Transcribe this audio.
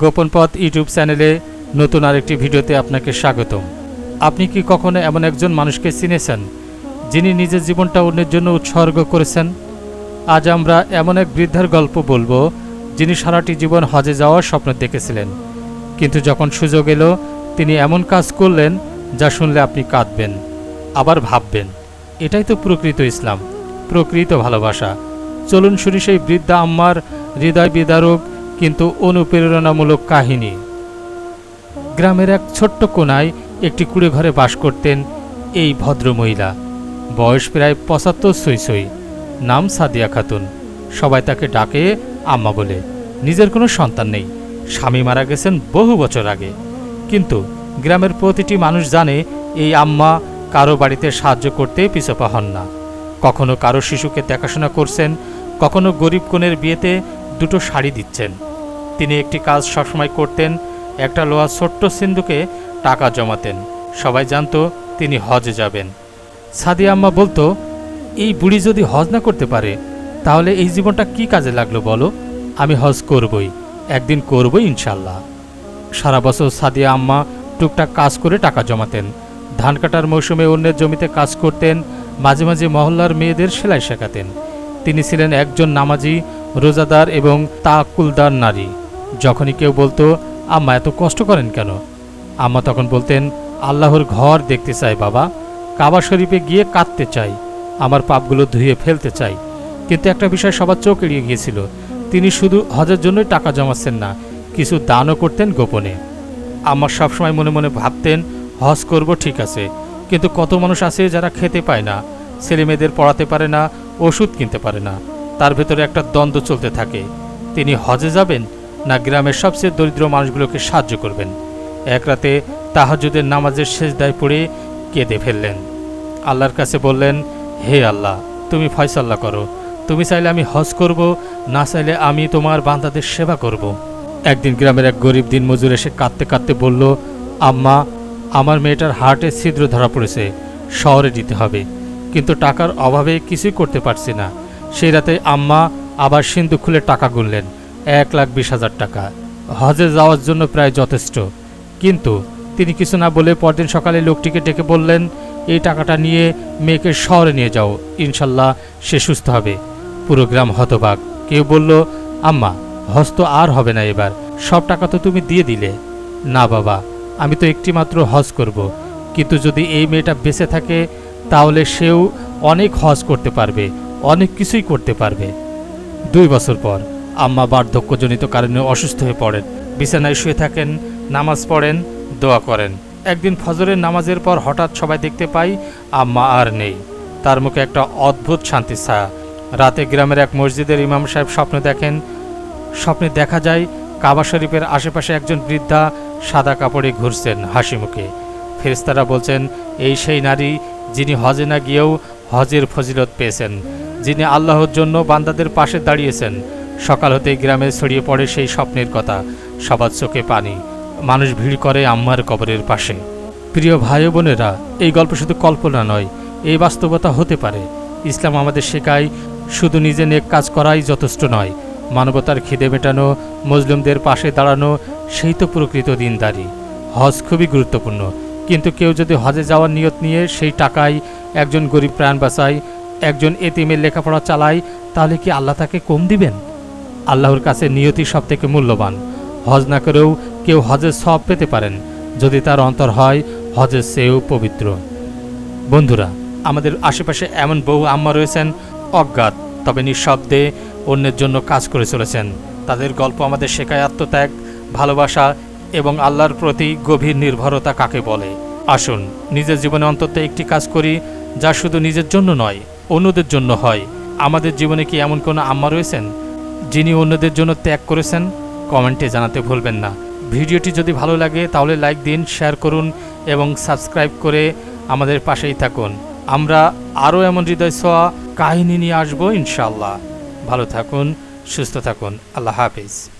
গোপন পথ ইউটিউব চ্যানেলে নতুন আরেকটি ভিডিওতে আপনাকে স্বাগতম। আপনি কি কখনো এমন একজন মানুষকে চিনেছেন, যিনি নিজের জীবনটা অন্যের জন্য উৎসর্গ করেছেন? আজ আমরা এমন এক বৃদ্ধার গল্প বলব, যিনি সারাটি জীবন হজে যাওয়ার স্বপ্ন দেখেছিলেন। কিন্তু যখন সুযোগ এলো, তিনি এমন কাজ করলেন, যা শুনলে আপনি কাঁদবেন, আবার ভাববেন, এটাই তো প্রকৃত ইসলাম, প্রকৃত ভালোবাসা। চলুন শুনি সেই বৃদ্ধা আম্মার হৃদয় বিদারক কিন্তু অনুপ্রেরণামূলক কাহিনী। গ্রামের এক ছোট্ট কোনায় একটি কুড়ে ঘরে বাস করতেন এই ভদ্রমহিলা। বয়স প্রায় পঁচাত্তর সই সই। নাম সাদিয়া খাতুন। সবাই তাকে ডাকে আম্মা বলে। নিজের কোনো সন্তান নেই। স্বামী মারা গেছেন বহু বছর আগে। কিন্তু গ্রামের প্রতিটি মানুষ জানে এই আম্মা কারও বাড়িতে সাহায্য করতে পিছপা হন না। কখনো কারও শিশুকে দেখাশোনা করছেন, কখনো গরিব কোণের বিয়েতে দুটো শাড়ি দিচ্ছেন। তিনি একটি কাজ সবসময় করতেন, একটা লোহা ছোট্ট সিন্ধুকে টাকা জমাতেন। সবাই জানতো তিনি হজে যাবেন। সাদিয়া আম্মা বলতো, এই বুড়ি যদি হজ না করতে পারে, তাহলে এই জীবনটা কি কাজে লাগল বলো? আমি হজ করবই, একদিন করবই ইনশাল্লাহ। সারা বছর সাদিয়া আম্মা টুকটাক কাজ করে টাকা জমাতেন। ধান কাটার মৌসুমে অন্যের জমিতে কাজ করতেন, মাঝে মাঝে মহল্লার মেয়েদের সেলাই শেখাতেন। তিনি ছিলেন একজন নামাজি রোজাদার এবং তাকুলদার নারী। যখনই কেউ বলতো, আম্মা, এত কষ্ট করেন কেন? আম্মা তখন বলতেন, আল্লাহর ঘর দেখতে চাই বাবা, কাবা শরীফে গিয়ে কাঁদতে চাই, আমার পাপগুলো ধুয়ে ফেলতে চাই। কিন্তু একটা বিষয় সবার চোখ এড়িয়ে গিয়েছিল, তিনি শুধু হজের জন্যই টাকা জমাচ্ছেন না, কিছু দানও করতেন গোপনে। আমার সবসময় মনে মনে ভাবতেন, হজ করব ঠিক আছে, কিন্তু কত মানুষ আছে যারা খেতে পায় না ছেলে মেয়েদের পড়াতে পারে না, ওষুধ কিনতে পারে না। তার ভেতরে একটা দ্বন্দ্ব চলতে থাকে। তিনি হজে যাবেন না গ্রামের সবচেয়ে দরিদ্র মানুষগুলোকে সাহায্য করবেন। এক রাতে তাহাজুদের নামাজের শেষ দায় পড়ে কেঁদে ফেললেন। আল্লাহর কাছে বললেন, হে আল্লাহ, তুমি ফয়সাল্লা করো। তুমি চাইলে আমি হজ করব, না চাইলে আমি তোমার বান্দাদের সেবা করব। একদিন গ্রামের এক গরিব দিন মজুর এসে কাঁদতে কাঁদতে বলল, আম্মা, আমার মেয়েটার হার্টে ছিদ্র ধরা পড়েছে, শহরে দিতে হবে। কিন্তু টাকার অভাবে কিছুই করতে পারছি না। সেই রাতে আম্মা আবার সিন্ধু খুলে টাকা গুনলেন, এক লাখ বিশ হাজার টাকা। হজে যাওয়ার জন্য প্রায় যথেষ্ট। কিন্তু তিনি কিছু না বলে পরদিন সকালে লোকটিকে ডেকে বললেন, এই টাকাটা নিয়ে মেয়েকে শহরে নিয়ে যাও, ইনশাল্লাহ সে সুস্থ হবে। পুরো গ্রাম হতবাক। কেউ বলল, আম্মা, হজ তো আর হবে না এবার, সব টাকা তো তুমি দিয়ে দিলে। না বাবা, আমি তো একটি মাত্র হজ করব, কিন্তু যদি এই মেয়েটা বেঁচে থাকে, তাহলে সেও অনেক হজ করতে পারবে। অনেক কিছুই করতে পারবে। দুই বছর পর আম্মা বার্ধক্যজনিত কারণে অসুস্থ হয়ে পড়েন। বিছানায় শুয়ে থাকেন, নামাজ পড়েন, দোয়া করেন। একদিন ফজরের নামাজের পর হঠাৎ সবাই দেখতে পাই আম্মা আর নেই। তার মুখে একটা অদ্ভুত শান্তি ছায়া। রাতে গ্রামের এক মসজিদের ইমাম সাহেব স্বপ্ন দেখেন। স্বপ্নে দেখা যায় কাবা শরীফের আশেপাশে একজন বৃদ্ধা সাদা কাপড়ে ঘুরছেন হাসি মুখে। ফেরেস্তারা বলছেন, এই সেই নারী যিনি হজে না গিয়েও হজের ফজিলত পেয়েছেন। যিনি আল্লাহর জন্য বান্দাদের পাশে দাঁড়িয়েছেন। সকাল হতেই গ্রামে ছড়িয়ে পড়ে সেই স্বপ্নের কথা। সবার চোখে পানি। মানুষ ভিড় করে আম্মার কবরের পাশে। প্রিয় ভাই বোনেরা, এই গল্প শুধু কল্পনা নয়, এই বাস্তবতা হতে পারে। ইসলাম আমাদের শেখায়, শুধু নিজে নেক কাজ করাই যথেষ্ট নয়। মানবতার খিদে মেটানো, মুসলিমদের পাশে দাঁড়ানো, সেই তো প্রকৃত দিনদারি। হজ খুবই গুরুত্বপূর্ণ। কিন্তু কেউ যদি হজে যাওয়ার নিয়ত নিয়ে সেই টাকায় একজন গরিব প্রাণ বাঁচায় একজন এতিমের লেখাপড়া চালায়, তাহলে কি আল্লাহ তাকে কম দিবেন? আল্লাহর কাছে নিয়তি সব থেকে মূল্যবান। হজ না করেও কেউ হজের সব পেতে পারেন। যদি তার অন্তর হয়, হজের সেও পবিত্র। বন্ধুরা, আমাদের আশেপাশে এমন বহু আম্মা রয়েছেন, অজ্ঞাত, তবে নিঃশব্দে অন্যের জন্য কাজ করে চলেছেন। তাদের গল্প আমাদের শেখায় আত্মত্যাগ, ভালোবাসা এবং আল্লাহর প্রতি গভীর নির্ভরতা কাকে বলে? আসুন, নিজের জীবনে অন্তত একটি কাজ করি, যা শুধু নিজের জন্য নয় অন্যদের জন্য হয়। আমাদের জীবনে কি এমন কোনো আম্মা রয়েছেন, যিনি অন্যদের জন্য ত্যাগ করেছেন? কমেন্টে জানাতে ভুলবেন না। ভিডিওটি যদি ভালো লাগে, তাহলে লাইক দিন, শেয়ার করুন এবং সাবস্ক্রাইব করে আমাদের পাশেই থাকুন। আমরা আরও এমন হৃদয় ছোঁয়া কাহিনী নিয়ে আসব ইনশাল্লাহ ভালো থাকুন, সুস্থ থাকুন। আল্লাহ হাফিজ।